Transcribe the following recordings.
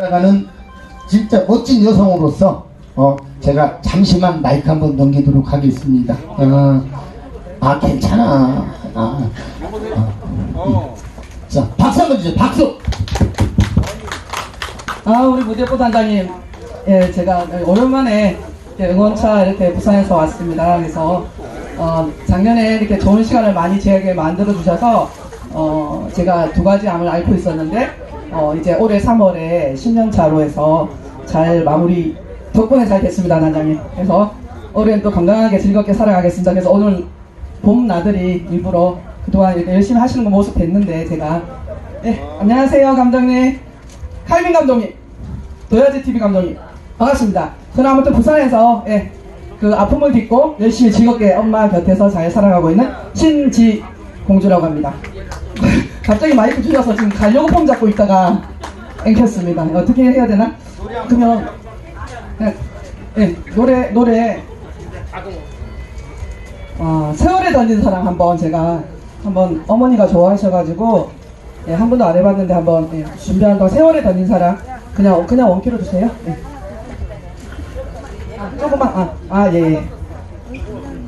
살아가는 진짜 멋진 여성으로서 어 제가 잠시만 마이크 한번 넘기도록 하겠습니다. 어, 아 괜찮아. 아, 어, 음. 자 박수 한번 주세요. 박수. 아 우리 무대부 단장님 예 제가 오랜만에 응원차 이렇게 부산에서 왔습니다 그래서 어, 작년에 이렇게 좋은 시간을 많이 저에게 만들어 주셔서 어, 제가 두 가지 암을 앓고 있었는데 어, 이제 올해 3월에 10년 차로 해서 잘 마무리 덕분에 잘 됐습니다 단장님. 그래서 올해는 또 건강하게 즐겁게 살아가겠습니다. 그래서 오늘 봄 나들이 일부러 그동안 이렇게 열심히 하시는 거 모습 뵀는데 제가 예 안녕하세요 감독님. 칼빈 감독님, 도야지 TV 감독님, 반갑습니다. 저는 아무튼 부산에서 예, 그 아픔을 딛고 열심히 즐겁게 엄마 곁에서 잘 살아가고 있는 신지 공주라고 합니다. 갑자기 마이크 주셔서 지금 가려고 폼 잡고 있다가 앵켰습니다. 어떻게 해야 되나? 그러면 예, 예, 노래 노래 어, 세월에 던진 사랑 한번 제가 한번 어머니가 좋아하셔가지고 예, 한 번도 안 해봤는데 한번 예, 준비한 동안 세월에 던진 사랑 그냥 그냥 원키로 주세요. 예. 아, 조금만 아, 아 예, 예.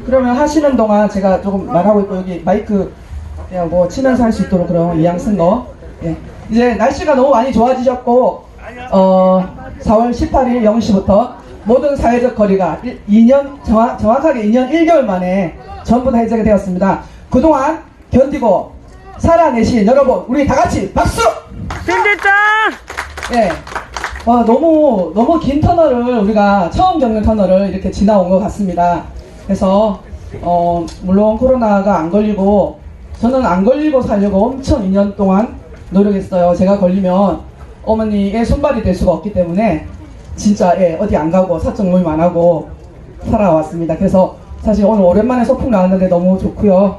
그러면 하시는 동안 제가 조금 말하고 있고 여기 마이크 그냥 뭐 치면서 할 수 있도록 그런 이양 쓴 거. 예. 이제 날씨가 너무 많이 좋아지셨고 어 4월 18일 0시부터 모든 사회적 거리가 2년 정확, 정확하게 2년 1개월 만에 전부 다 해제가 되었습니다. 그동안 견디고 살아내신 여러분 우리 다 같이 박수! 찐찐짱! 예. 와, 너무, 너무 긴 터널을 우리가 처음 겪는 터널을 이렇게 지나온 것 같습니다. 그래서, 어, 물론 코로나가 안 걸리고, 저는 안 걸리고 살려고 엄청 2년 동안 노력했어요. 제가 걸리면 어머니의 손발이 될 수가 없기 때문에, 진짜, 예, 어디 안 가고 사적 모임 안 하고 살아왔습니다. 그래서 사실 오늘 오랜만에 소풍 나왔는데 너무 좋고요.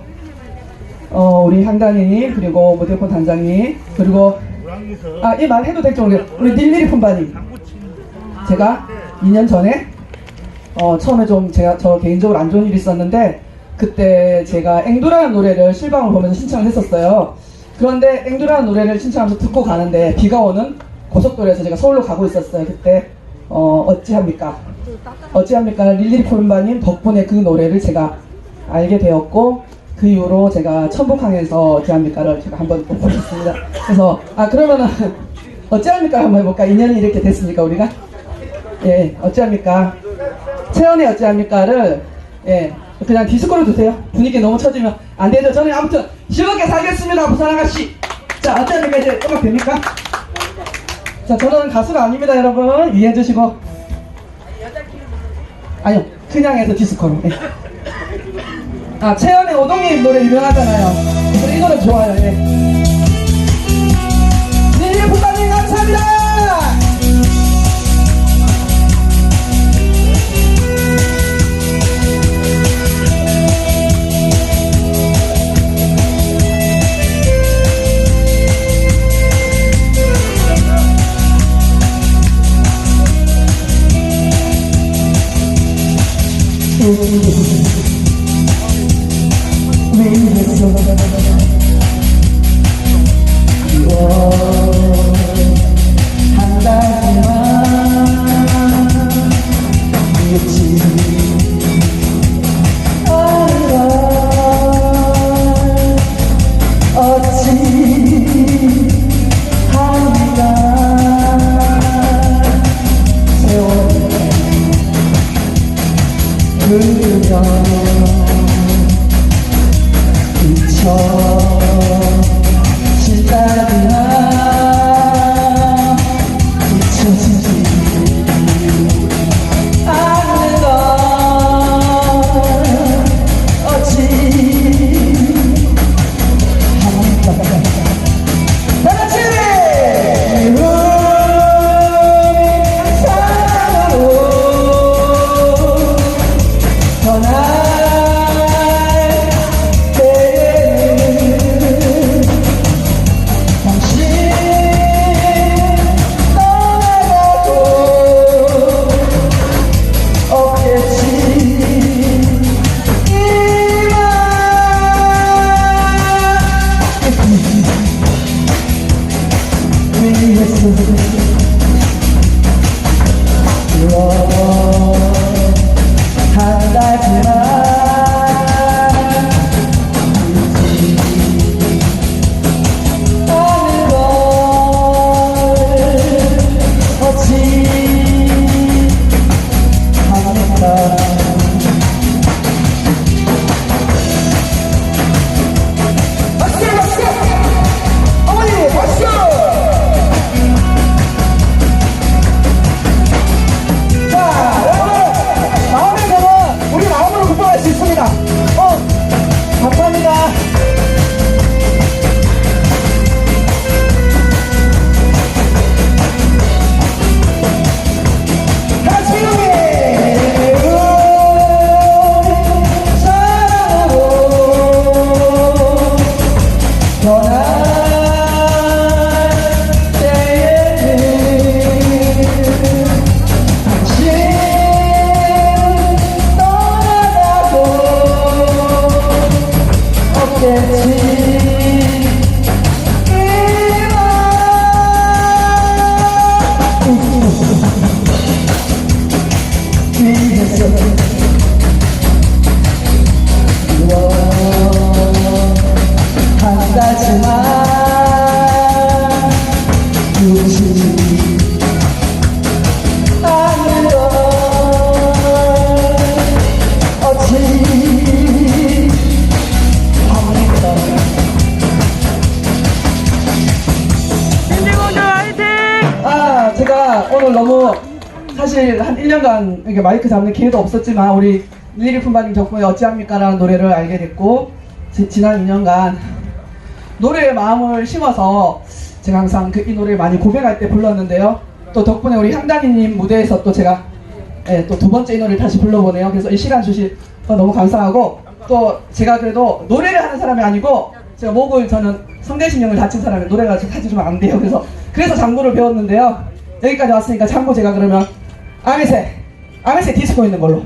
어, 우리 향단이님, 그리고 무대폰 단장님, 그리고 아, 이 말 해도 될지 모르겠어요. 우리 닐리리 푼바님. 제가 2년 전에, 어, 처음에 좀 제가, 저 개인적으로 안 좋은 일이 있었는데, 그때 제가 앵두라는 노래를 실방을 보면서 신청을 했었어요. 그런데 앵두라는 노래를 신청하면서 듣고 가는데, 비가 오는 고속도로에서 제가 서울로 가고 있었어요. 그때, 어, 어찌합니까? 어찌합니까? 릴리리 푼바님 덕분에 그 노래를 제가 알게 되었고, 그 이후로 제가 천북항에서 어찌합니까를 제가 한번 꼭 보셨습니다. 그래서 아 그러면은 어찌합니까 한번 해볼까? 인연이 이렇게 됐습니까 우리가? 예, 어찌합니까? 채연이 어찌합니까를 예 그냥 디스코로 두세요. 분위기 너무 처지면 안 되죠. 저는 아무튼 즐겁게 살겠습니다, 부산 아가씨. 자 어찌합니까 이제 음악 됩니까? 자 저는 가수가 아닙니다, 여러분 이해해 주시고. 아니요, 그냥 해서 디스코로. 예. 아, 채연의 오동님 노래 유명하잖아요. 그래, 이 노래 좋아요, 예. 닐리 부장님 감사합니다! 오늘 너무 사실 한 1년간 이렇게 마이크 잡는 기회도 없었지만 우리 릴리 품바님 덕분에 어찌합니까라는 노래를 알게 됐고 지, 지난 2년간 노래에 마음을 심어서 제가 항상 그 이 노래를 많이 고백할 때 불렀는데요. 또 덕분에 우리 향단이님 무대에서 또 제가 예, 또 두 번째 이 노래를 다시 불러보네요. 그래서 이 시간 주신 거 너무 감사하고 또 제가 그래도 노래를 하는 사람이 아니고 제가 목을 저는 성대신경을 다친 사람이 노래가 사실 좀안 돼요. 그래서 그래서 장구를 배웠는데요. 여기까지 왔으니까 장구 제가 그러면 아미세 아미세 디스코 있는 걸로.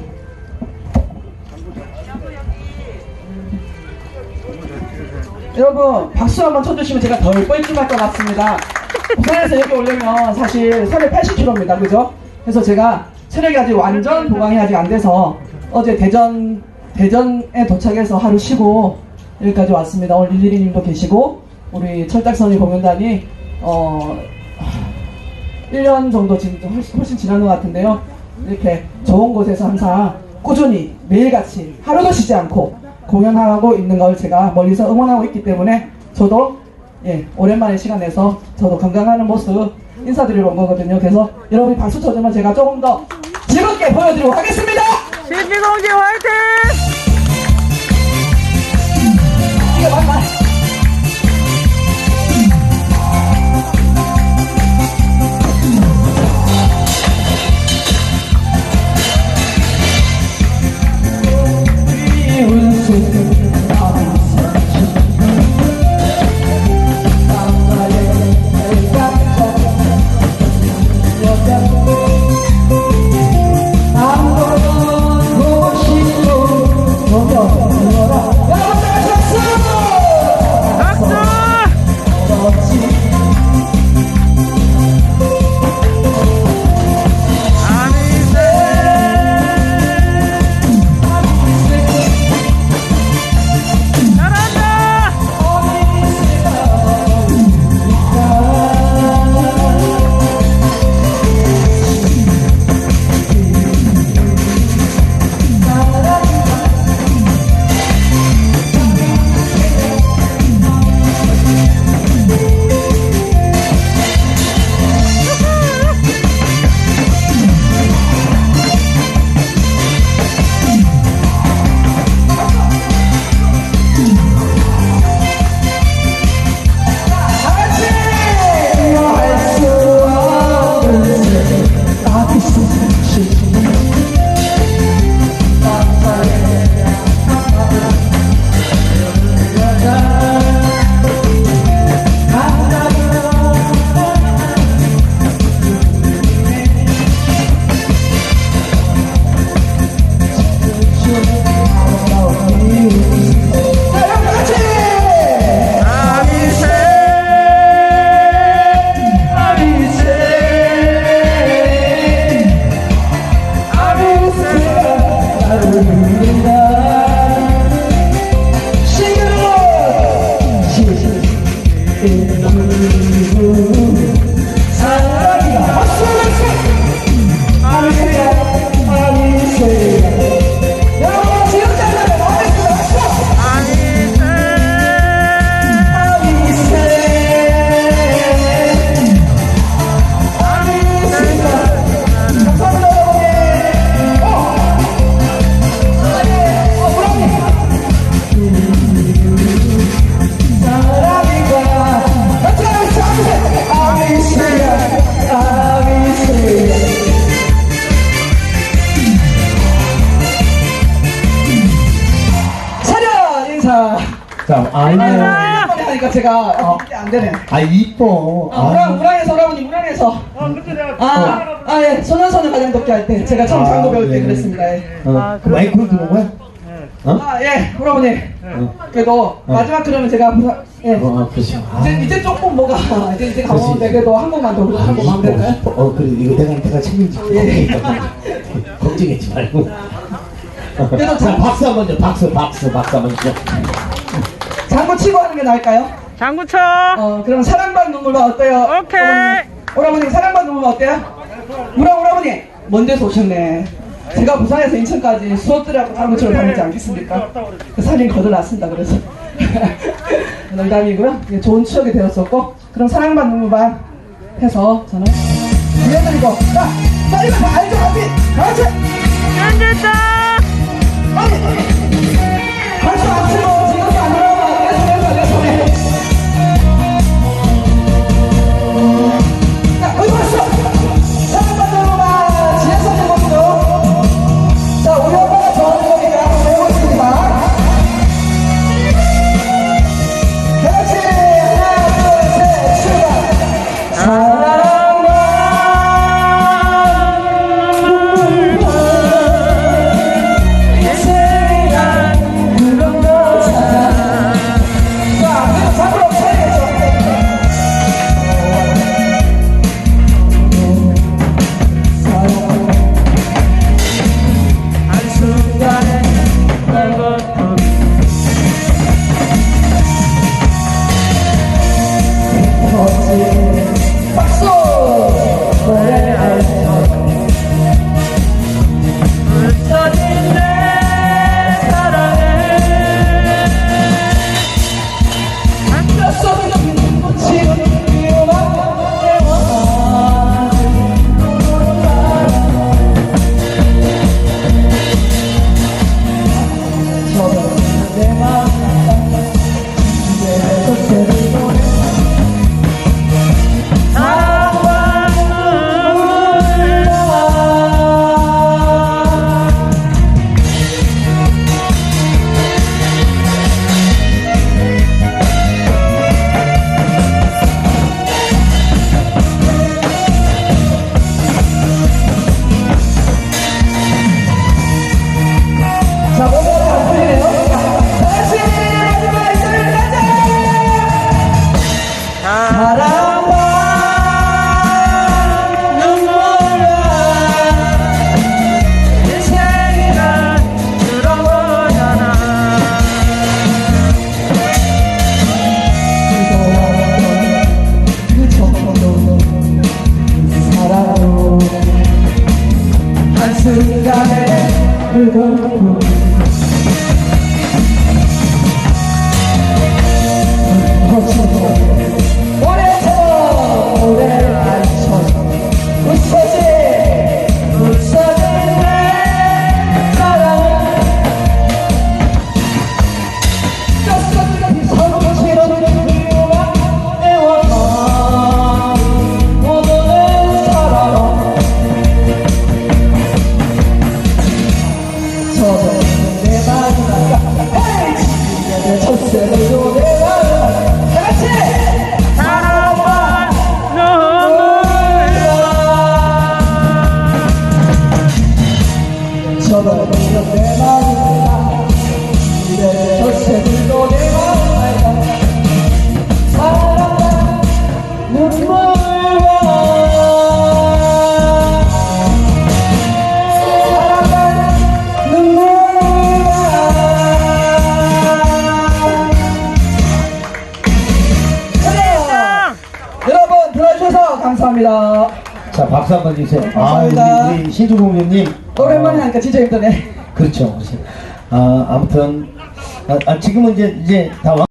여러분 박수 한번 쳐주시면 제가 덜 뻘쭘할 것 같습니다. 부산에서 여기 오려면 사실 서울 80km입니다. 그죠? 그래서 제가 체력이 아직 완전 보강이 아직 안 돼서 어제 대전 대전에 도착해서 하루 쉬고 여기까지 왔습니다. 오늘 릴리리님도 계시고 우리 철딱선이 공연단이 어 1년 정도 지금 훨씬, 훨씬 지난 것 같은데요. 이렇게 좋은 곳에서 항상 꾸준히 매일같이 하루도 쉬지 않고 공연하고 있는 걸 제가 멀리서 응원하고 있기 때문에 저도 예, 오랜만에 시간 내서 저도 건강하는 모습 인사드리러 온 거거든요. 그래서 여러분이 박수 쳐주면 제가 조금 더 즐겁게 보여드리도록 하겠습니다. 신비공주 화이팅! 이거 맞나? 제가 어, 이게 안 되네. 아, 이뻐. 아, 우랑 우랑에서 여러분이 우랑에서. 아, 아 예, 소년선을 가장 덥게 할 때 제가 처음 아, 장구 배울 때 네. 그랬습니다. 예. 어, 그 마이크로 들어온 거야? 어? 아 예, 여러분이 어, 그래도 마지막 그러면 제가 부산, 예. 어, 그렇죠. 아. 이제 이제 조금 뭐가 이제 이제 가보는데 그래도 한 번만 더한 번만 하면 될까요? 어, 그래. 이거 내가, 내가 책임질게. 예. 걱정하지 말고. 그래도 자, 장, 박수 한번 줘. 박수, 박수, 박수 한번 줘. 장구 치고 하는 게 나을까요? 장구쳐. 어, 그럼 사랑받는 눈물만 어때요? 오케이. 오라버니, 오라버니 사랑받는 눈물만 어때요? 우라 오라버니 먼데서 오셨네. 제가 부산에서 인천까지 수업들하고 다른 것처럼 다니지 않겠습니까? 그 살인 거들났습니다 그래서 농담이고요. 좋은 추억이 되었었고 그럼 사랑받는 눈물만 해서 저는 들려드리고 자, 자 이만 알죠, 알지, 같이. 현재 다. 아니. Senhor. 자, 박수 한번 주세요. 네, 감사합니다. 아, 우리, 우리 신주공주님. 오랜만에 어, 하니까 진짜 힘드네. 그렇죠. 아, 아무튼, 아, 아, 지금은 이제, 이제 다 왔...